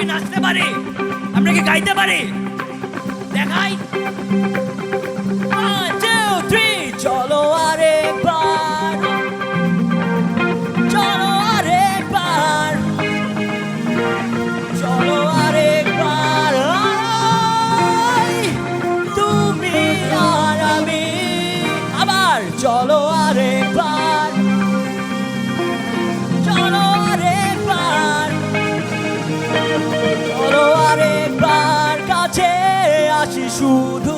কি নাচতে পারি। আমরা কি গাইতে পারি? দেখাই। চলো আরেকবার চলো আরেকবার চলো আরেকবার আই, তুমি আর আমি। চলো চলো কাছে আসি শুধু